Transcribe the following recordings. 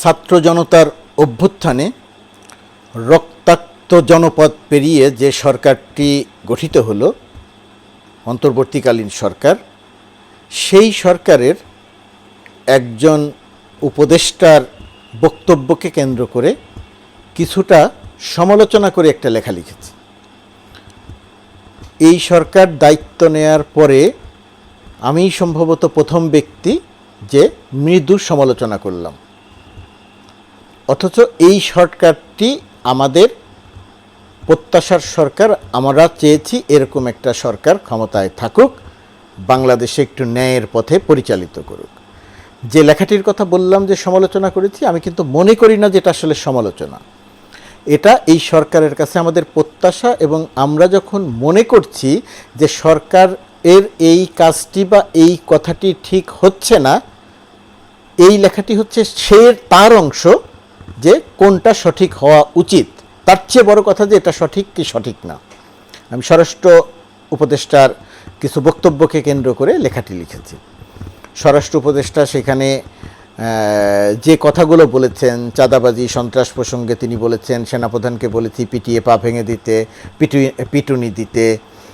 ছাত্র জনতার অভ্যুত্থানে রক্তাক্ত জনপদ পেরিয়ে যে সরকারটি গঠিত হলো, অন্তর্বর্তীকালীন সরকার, সেই সরকারের একজন উপদেষ্টার বক্তব্যকে কেন্দ্র করে কিছুটা সমালোচনা করে একটা লেখা লিখেছি। এই সরকার দায়িত্ব নেয়ার পরে আমি সম্ভবত প্রথম ব্যক্তি যে মৃদু সমালোচনা করলাম। অথচ এই সরকারটি আমাদের প্রত্যাশার সরকার, আমরা চেয়েছি এরকম একটা সরকার ক্ষমতায় থাকুক, বাংলাদেশে একটু ন্যায়ের পথে পরিচালিত করুক। যে লেখাটির কথা বললাম যে সমালোচনা করেছি, আমি কিন্তু মনে করি না যে এটা আসলে সমালোচনা। এটা এই সরকারের কাছে আমাদের প্রত্যাশা এবং আমরা যখন মনে করছি যে সরকার এর এই কাজটি বা এই কথাটি ঠিক হচ্ছে না, এই লেখাটি হচ্ছে সে তার অংশ যে কোনটা সঠিক হওয়া উচিত, তার চেয়ে বড় কথা যে এটা সঠিক কি সঠিক না। আমি স্বরাষ্ট্র উপদেষ্টার কিছু বক্তব্যকে কেন্দ্র করে লেখাটি লিখেছি। স্বরাষ্ট্র উপদেষ্টা সেখানে যে কথাগুলো বলেছেন, চাঁদাবাজি, সন্ত্রাস প্রসঙ্গে তিনি বলেছেন, সেনাপ্রধানকে বলেছি পিটিয়ে পা ভেঙে দিতে পিটু পিটুনি দিতে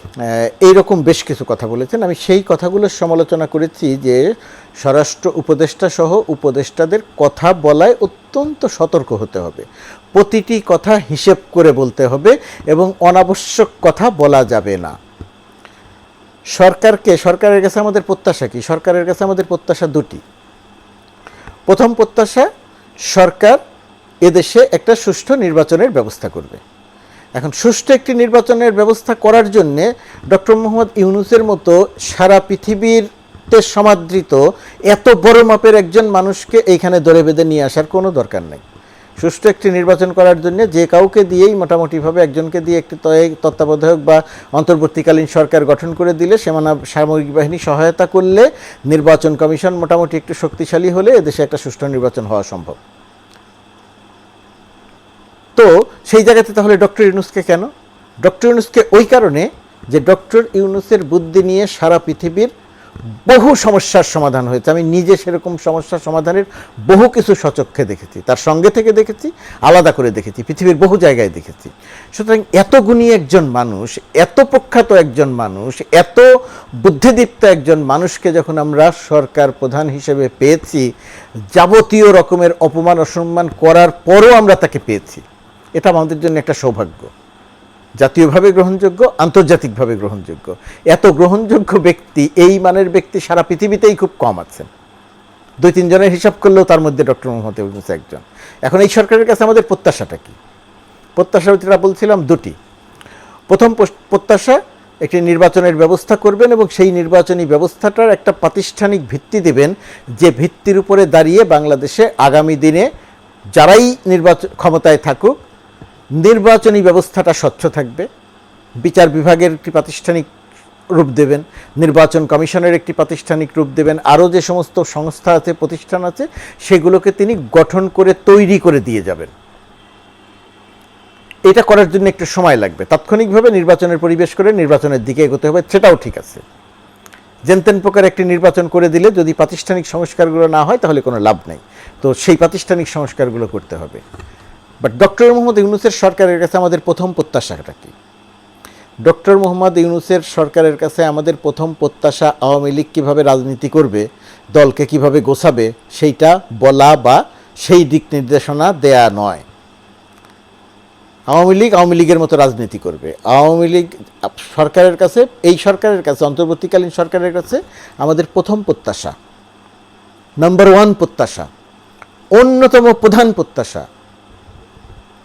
আহ, এইরকম বেশ কিছু কথা বলেছেন। আমি সেই কথাগুলোর সমালোচনা করেছি যে স্বরাষ্ট্র উপদেষ্টা সহ উপদেষ্টাদের কথা বলায় অত্যন্ত সতর্ক হতে হবে। প্রতিটি কথা হিসেব করে বলতে হবে এবং অনাবশ্যক কথা বলা যাবে না। সরকারকে সরকারের কাছে আমাদের প্রত্যাশা কি? সরকারের কাছে আমাদের প্রত্যাশা দুটি। প্রথম প্রত্যাশা সরকার এদেশে একটা সুষ্ঠু নির্বাচনের ব্যবস্থা করবে। এখন সুষ্ঠু একটি নির্বাচনের ব্যবস্থা করার জন্যে ডক্টর মোহাম্মদ ইউনুসের মতো সারা পৃথিবীর সমাদৃত এত বড় মাপের একজন মানুষকে এইখানে দরে বেঁধে নিয়ে আসার কোনো দরকার নেই। সুষ্ঠু একটি নির্বাচন করার জন্য যে কাউকে দিয়েই মোটামুটিভাবে একজনকে দিয়ে একটি তত্ত্বাবধায়ক বা অন্তর্বর্তীকালীন সরকার গঠন করে দিলে সেমানা সামরিক বাহিনী সহায়তা করলে নির্বাচন কমিশন মোটামুটি একটু শক্তিশালী হলে এদেশে একটা সুষ্ঠু নির্বাচন হওয়া সম্ভব তো সেই জায়গাতে তাহলে ডক্টর ইউনুসকে কেন? ডক্টর ইউনুসকে ওই কারণে যে ডক্টর ইউনুসের বুদ্ধি নিয়ে সারা পৃথিবীর বহু সমস্যার সমাধান হয়েছে। আমি নিজে সেরকম সমস্যার সমাধানের বহু কিছু সচক্ষে দেখেছি। তার সঙ্গে থেকে দেখেছি, আলাদা করে দেখেছি, পৃথিবীর বহু জায়গায় দেখেছি। সুতরাং এত গুণী একজন মানুষ, এত প্রখ্যাত একজন মানুষ, এত বুদ্ধিদীপ্ত একজন মানুষকে যখন আমরা সরকার প্রধান হিসেবে পেয়েছি, যাবতীয় রকমের অপমান, অসম্মান করার পরও আমরা তাকে পেয়েছি। এটা আমাদের জন্য একটা সৌভাগ্য। জাতীয়ভাবে গ্রহণযোগ্য, আন্তর্জাতিকভাবে গ্রহণযোগ্য। এত গ্রহণযোগ্য ব্যক্তি, এই মানের ব্যক্তি সারা পৃথিবীতেই খুব কম আছেন। দুই তিনজনের হিসাব করলেও তার মধ্যে ডক্টর মোহাম্মদ ইউনুস একজন। এখন এই সরকারের কাছে আমাদের প্রত্যাশাটা কি? প্রত্যাশা যেটা বলছিলাম দুটি। প্রথম প্রত্যাশা, একটি নির্বাচনের ব্যবস্থা করবেন এবং সেই নির্বাচনী ব্যবস্থাটার একটা প্রাতিষ্ঠানিক ভিত্তি দেবেন, যে ভিত্তির উপরে দাঁড়িয়ে বাংলাদেশে আগামী দিনে যারাই নির্বাচন ক্ষমতায় থাকুক নির্বাচনী ব্যবস্থাটা স্বচ্ছ থাকবে। বিচার বিভাগের একটি প্রাতিষ্ঠানিক রূপ দেবেন, নির্বাচন কমিশনের একটি প্রাতিষ্ঠানিক রূপ দেবেন, আরও যে সমস্ত সংস্থা আছে, প্রতিষ্ঠান আছে, সেগুলোকে তিনি গঠন করে তৈরি করে দিয়ে যাবেন। এটা করার জন্য একটু সময় লাগবে। তাৎক্ষণিকভাবে নির্বাচনের পরিবেশ করে নির্বাচনের দিকে এগোতে হবে, সেটাও ঠিক আছে। জেনতেন প্রকার একটি নির্বাচন করে দিলে যদি প্রাতিষ্ঠানিক সংস্কারগুলো না হয়, তাহলে কোনো লাভ নেই। তো সেই প্রাতিষ্ঠানিক সংস্কারগুলো করতে হবে। বাট ডক্টর মোহাম্মদ ইউনুসের সরকারের কাছে আমাদের প্রথম প্রত্যাশাটা কি? ডক্টর মোহাম্মদ ইউনুসের সরকারের কাছে আমাদের প্রথম প্রত্যাশা আওয়ামী লীগ কীভাবে রাজনীতি করবে, দলকে কীভাবে গোছাবে, সেইটা বলা বা সেই দিক নির্দেশনা দেয়া নয়। আওয়ামী লীগ আওয়ামী লীগের মতো রাজনীতি করবে। আওয়ামী লীগ সরকারের কাছে, এই সরকারের কাছে, অন্তর্বর্তীকালীন সরকারের কাছে আমাদের প্রথম প্রত্যাশা। নাম্বার ওয়ান প্রত্যাশা। অন্যতম প্রধান প্রত্যাশা।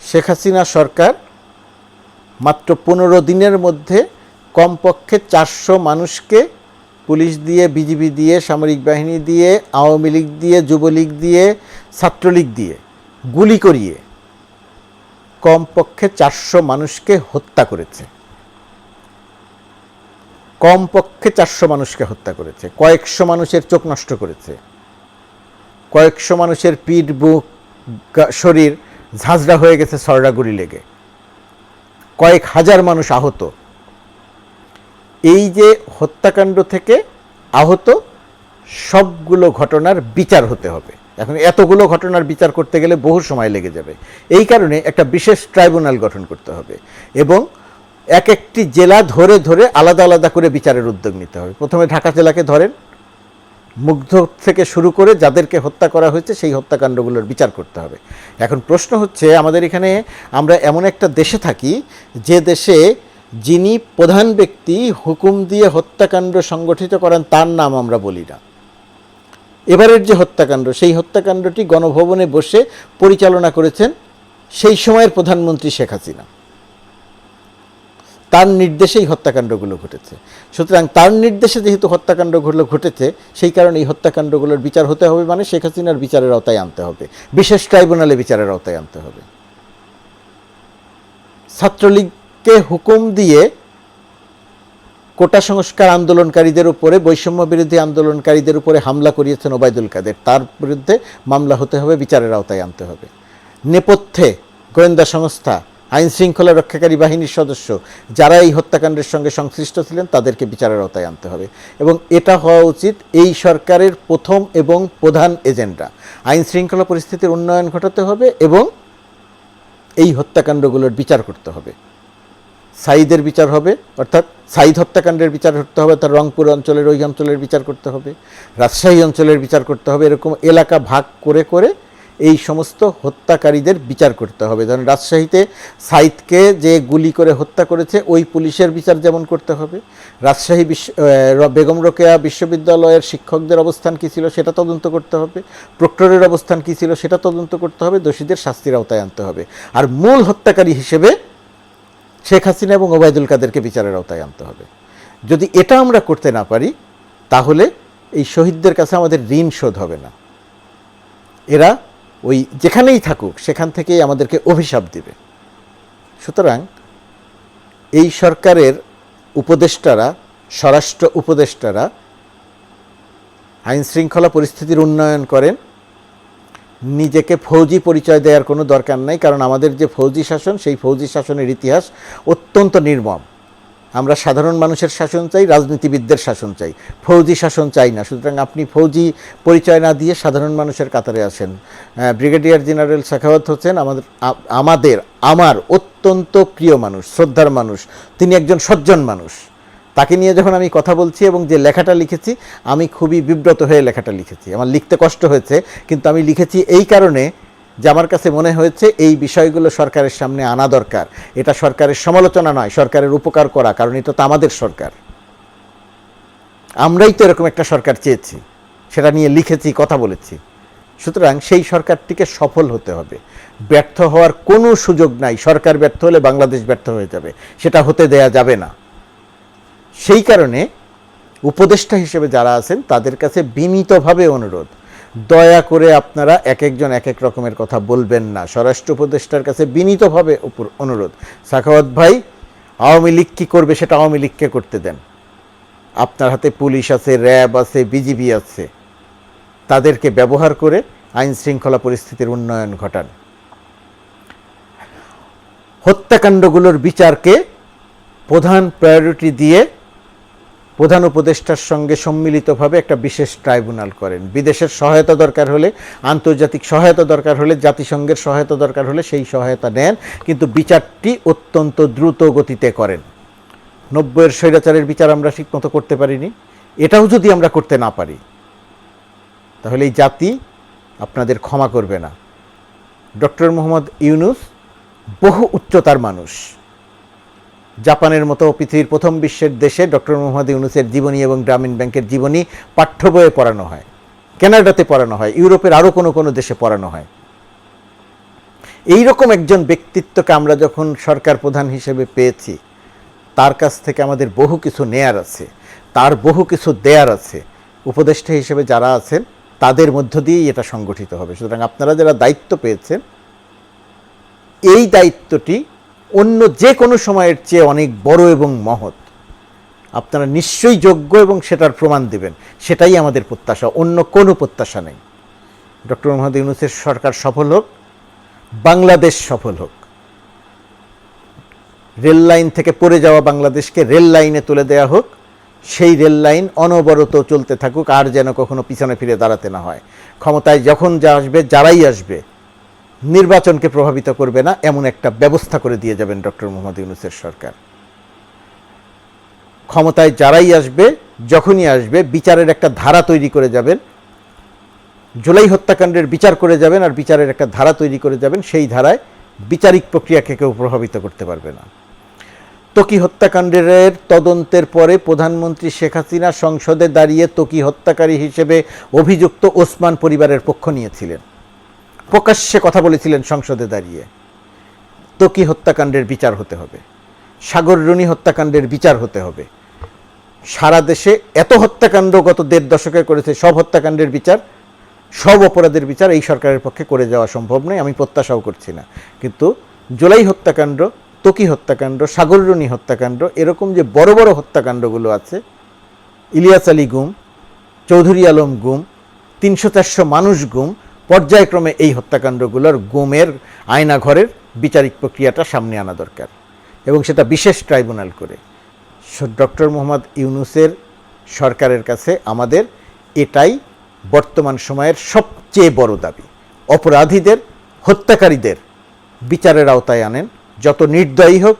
শেখ হাসিনা সরকার মাত্র পনেরো দিনের মধ্যে কমপক্ষে চারশো মানুষকে পুলিশ দিয়ে, বিজিবি দিয়ে, সামরিক বাহিনী দিয়ে, আওয়ামী লীগ দিয়ে, যুবলীগ দিয়ে, ছাত্রলীগ দিয়ে গুলি করিয়ে কমপক্ষে চারশো মানুষকে হত্যা করেছে। কমপক্ষে চারশো মানুষকে হত্যা করেছে। কয়েকশো মানুষের চোখ নষ্ট করেছে। কয়েকশো মানুষের পিঠ, বুক শরীর ঝাঁঝরা হয়ে গেছে সরডা গুলি লেগে। কয়েক হাজার মানুষ আহত। এই যে হত্যাকাণ্ড থেকে আহত, সবগুলো ঘটনার বিচার হতে হবে। এখন এতগুলো ঘটনার বিচার করতে গেলে বহু সময় লেগে যাবে। এই কারণে একটা বিশেষ ট্রাইব্যুনাল গঠন করতে হবে এবং এক একটি জেলা ধরে ধরে আলাদা আলাদা করে বিচারের উদ্যোগ নিতে হবে। প্রথমে ঢাকা জেলাকে ধরেন মুগ্ধ থেকে শুরু করে যাদেরকে হত্যা করা হয়েছে, সেই হত্যাকাণ্ডগুলোর বিচার করতে হবে। এখন প্রশ্ন হচ্ছে, আমাদের এখানে আমরা এমন একটা দেশে থাকি, যে দেশে যিনি প্রধান ব্যক্তি হুকুম দিয়ে হত্যাকাণ্ড সংগঠিত করেন, তার নাম আমরা বলি না। এবারের যে হত্যাকাণ্ড, সেই হত্যাকাণ্ডটি গণভবনে বসে পরিচালনা করেছেন সেই সময়ের প্রধানমন্ত্রী শেখ হাসিনা। তার নির্দেশেই হত্যাকাণ্ডগুলো ঘটেছে। সুতরাং তার নির্দেশে যেহেতু হত্যাকাণ্ডগুলো ঘটেছে, সেই কারণে এই হত্যাকাণ্ডগুলোর বিচার হতে হবে মানে শেখ হাসিনার বিচারের আওতায় আনতে হবে। বিশেষ ট্রাইব্যুনালে বিচারের আওতায় আনতে হবে। ছাত্রলীগকে হুকুম দিয়ে কোটা সংস্কার আন্দোলনকারীদের উপরে, বৈষম্য বিরোধী আন্দোলনকারীদের উপরে হামলা করিয়েছেন ওবায়দুল কাদের। তার বিরুদ্ধে মামলা হতে হবে, বিচারের আওতায় আনতে হবে। নেপথ্যে গোয়েন্দা সংস্থা আইন শৃঙ্খলা রক্ষাকারী বাহিনীর সদস্য যারা এই হত্যাকাণ্ডের সঙ্গে সংশ্লিষ্ট ছিলেন, তাদেরকে বিচারের আওতায় আনতে হবে। এবং এটা হওয়া উচিত এই সরকারের প্রথম এবং প্রধান এজেন্ডা। আইন শৃঙ্খলা পরিস্থিতির উন্নয়ন ঘটাতে হবে এবং এই হত্যাকাণ্ডগুলোর বিচার করতে হবে। সাইদের বিচার হবে, অর্থাৎ সাইদ হত্যাকাণ্ডের বিচার করতে হবে তার রংপুর অঞ্চলের, ওই অঞ্চলের বিচার করতে হবে। রাজশাহী অঞ্চলের বিচার করতে হবে, এরকম এলাকা ভাগ করে করে এই সমস্ত হত্যাকারীদের বিচার করতে হবে। ধরেন রাজশাহীতে সাইদকে যে গুলি করে হত্যা করেছে, ওই পুলিশের বিচার যেমন করতে হবে। রাজশাহী বিশ্ব বেগম রোকেয়া বিশ্ববিদ্যালয়ের শিক্ষকদের অবস্থান কী ছিল সেটা তদন্ত করতে হবে। প্রক্টরের অবস্থান কী ছিল সেটা তদন্ত করতে হবে। দোষীদের শাস্তির আওতায় আনতে হবে। আর মূল হত্যাকারী হিসেবে শেখ হাসিনা এবং ওবায়দুল কাদেরকে বিচারের আওতায় আনতে হবে। যদি এটা আমরা করতে না পারি, তাহলে এই শহীদদের কাছে আমাদের ঋণ শোধ হবে না। এরা ওই যেখানেই থাকুক, সেখান থেকেই আমাদেরকে অভিশাপ দিবে। সুতরাং এই সরকারের উপদেষ্টারা, স্বরাষ্ট্র উপদেষ্টারা আইন শৃঙ্খলা পরিস্থিতির উন্নয়ন করেন। নিজেকে ফৌজি পরিচয় দেওয়ার কোনো দরকার নাই, কারণ আমাদের যে ফৌজি শাসন, সেই ফৌজি শাসনের ইতিহাস অত্যন্ত নির্মম। আমরা সাধারণ মানুষের শাসন চাই, রাজনীতিবিদদের শাসন চাই। ফৌজি শাসন চাই না। সুতরাং আপনি ফৌজি পরিচয় না দিয়ে সাধারণ মানুষের কাতারে আসেন। ব্রিগেডিয়ার জেনারেল শেখাওয়াত হচ্ছেন আমাদের আমাদের, আমার অত্যন্ত প্রিয় মানুষ, শ্রদ্ধার মানুষ, তিনি একজন সজ্জন মানুষ। তাকে নিয়ে যখন আমি কথা বলছি এবং যে লেখাটা লিখেছি, আমি খুবই বিব্রত হয়ে লেখাটা লিখেছি। আমার লিখতে কষ্ট হয়েছে, কিন্তু আমি লিখেছি এই কারণে যে আমার কাছে মনে হয়েছে এই বিষয়গুলো সরকারের সামনে আনা দরকার। এটা সরকারের সমালোচনা নয়, সরকারের উপকার করা, কারণ এটা তো আমাদের সরকার। আমরাই তো এরকম একটা সরকার চেয়েছি, সেটা নিয়ে লিখেছি, কথা বলেছি। সুতরাং সেই সরকারটিকে সফল হতে হবে। ব্যর্থ হওয়ার কোনো সুযোগ নাই, সরকার ব্যর্থ হলে বাংলাদেশ ব্যর্থ হয়ে যাবে, সেটা হতে দেয়া যাবে না। সেই কারণে উপদেষ্টা হিসেবে যারা আছেন, তাদের কাছে বিনীতভাবে অনুরোধ দয়া করে আপনারা এক একজন এক এক রকমের কথা বলবেন না। স্বরাষ্ট্র উপদেষ্টার কাছে বিনীতভাবে অনুরোধ। সাখাওয়াত ভাই, আওয়ামী লীগ কী করবে সেটা আওয়ামী লীগকে করতে দেন। আপনার হাতে পুলিশ আছে, র্যাব আছে, বিজিবি আছে। তাদেরকে ব্যবহার করে আইন শৃঙ্খলা পরিস্থিতির উন্নয়ন ঘটান। হত্যাকাণ্ডগুলোর বিচারকে প্রধান প্রায়োরিটি দিয়ে প্রধান উপদেষ্টার সঙ্গে সম্মিলিতভাবে একটা বিশেষ ট্রাইব্যুনাল করেন। বিদেশের সহায়তা দরকার হলে, আন্তর্জাতিক সহায়তা দরকার হলে, জাতিসংঘের সহায়তা দরকার হলে সেই সহায়তা নেন, কিন্তু বিচারটি অত্যন্ত দ্রুত গতিতে করেন। নব্বইয়ের স্বৈরাচারের বিচার আমরা ঠিকমতো করতে পারিনি। এটাও যদি আমরা করতে না পারি, তাহলে এই জাতি আপনাদের ক্ষমা করবে না। ডক্টর মোহাম্মদ ইউনুস বহু উচ্চতার মানুষ। জাপানের মতো পৃথিবীর প্রথম বিশ্বের দেশে ডক্টর মোহাম্মদ ইউনুসের জীবনী এবং গ্রামীণ ব্যাংকের জীবনী পাঠ্য বইয়ে পড়ানো হয়। কানাডাতে পড়ানো হয়, ইউরোপের আরও কোনো কোনো দেশে পড়ানো হয়। এই রকম একজন ব্যক্তিত্বকে আমরা যখন সরকার প্রধান হিসেবে পেয়েছি, তার কাছ থেকে আমাদের বহু কিছু নেয়ার আছে, তার বহু কিছু দেয়ার আছে। উপদেষ্টা হিসেবে যারা আছেন, তাদের মধ্য দিয়েই এটা সংগঠিত হবে। সুতরাং আপনারা যারা দায়িত্ব পেয়েছেন, এই দায়িত্বটি অন্য যে কোনো সময়ের চেয়ে অনেক বড় এবং মহৎ। আপনারা নিশ্চয়ই যোগ্য এবং সেটার প্রমাণ দেবেন। সেটাই আমাদের প্রত্যাশা, অন্য কোনো প্রত্যাশা নেই। ডক্টর মোহাম্মদ ইউনুসের সরকার সফল হোক, বাংলাদেশ সফল হোক। রেল লাইন থেকে পড়ে যাওয়া বাংলাদেশকে রেল লাইনে তুলে দেওয়া হোক, সেই রেল লাইন অনবরত চলতে থাকুক, আর যেন কখনো পিছনে ফিরে দাঁড়াতে না হয়। ক্ষমতায় যখন যা আসবে, যারাই আসবে নির্বাচনকে প্রভাবিত করবে না, এমন একটা ব্যবস্থা করে দিয়ে যাবেন ডক্টর মোহাম্মদ ইউনুসের সরকার। ক্ষমতায় যারাই আসবে, যখনই আসবে, বিচারের একটা ধারা তৈরি করে যাবেন, জুলাই হত্যাকাণ্ডের বিচার করে যাবেন আর বিচারের একটা ধারা তৈরি করে যাবেন, সেই ধারায় বিচারিক প্রক্রিয়াকে কেউ প্রভাবিত করতে পারবে না। তকি হত্যাকাণ্ডের তদন্তের পরে প্রধানমন্ত্রী শেখ হাসিনা সংসদে দাঁড়িয়ে তকি হত্যাকারী হিসেবে অভিযুক্ত ওসমান পরিবারের পক্ষ নিয়েছিলেন। প্রকাশ্যে কথা বলেছিলেন সংসদে দাঁড়িয়ে। তকি হত্যাকাণ্ডের বিচার হতে হবে। সাগর রুনি হত্যাকাণ্ডের বিচার হতে হবে। সারা দেশে এত হত্যাকাণ্ড গত দেড় দশকে করেছে, সব হত্যাকাণ্ডের বিচার, সব অপরাধের বিচার এই সরকারের পক্ষে করে যাওয়া সম্ভব নয়, আমি প্রত্যাশাও করছি না। কিন্তু জুলাই হত্যাকাণ্ড, তকি হত্যাকাণ্ড সাগররণী হত্যাকাণ্ড, এরকম যে বড় বড় হত্যাকাণ্ডগুলো আছে, ইলিয়াস আলী গুম, চৌধুরী আলম গুম, তিনশো চারশো মানুষ গুম পর্যায়ক্রমে এই হত্যাকাণ্ডগুলোর গুমের আয়নাঘরের বিচারিক প্রক্রিয়াটা সামনে আনা দরকার এবং সেটা বিশেষ ট্রাইব্যুনাল করে। ডক্টর মোহাম্মদ ইউনুসের সরকারের কাছে আমাদের এটাই বর্তমান সময়ের সবচেয়ে বড় দাবি। অপরাধীদের, হত্যাকারীদের বিচারের আওতায় আনেন। যত নির্দয়ী হোক,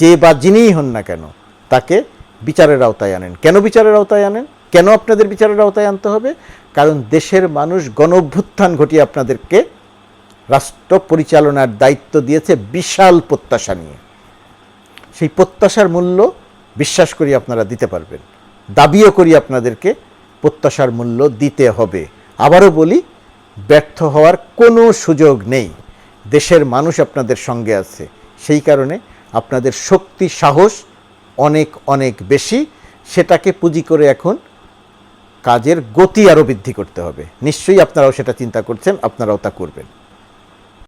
যে বা যিনিই হন না কেন, তাকে বিচারের আওতায় আনেন। কেন বিচারের আওতায় আনেন? কেন আপনাদের বিচারের আওতায় আনতে হবে? কারণ দেশের মানুষ গণ অভ্যুত্থান ঘটিয়ে আপনাদেরকে রাষ্ট্র পরিচালনার দায়িত্ব দিয়েছে বিশাল প্রত্যাশা নিয়ে। সেই প্রত্যাশার মূল্য বিশ্বাস করি আপনারা দিতে পারবেন। দাবিও করি আপনাদেরকে প্রত্যাশার মূল্য দিতে হবে। আবারও বলি, ব্যর্থ হওয়ার কোনো সুযোগ নেই। দেশের মানুষ আপনাদের সঙ্গে আছে। সেই কারণে আপনাদের শক্তি, সাহস অনেক অনেক বেশি। সেটাকে পুঁজি করে এখন কাজের গতি আরও বৃদ্ধি করতে হবে। নিশ্চয়ই আপনারাও সেটা চিন্তা করছেন আপনারাও তা করবেন।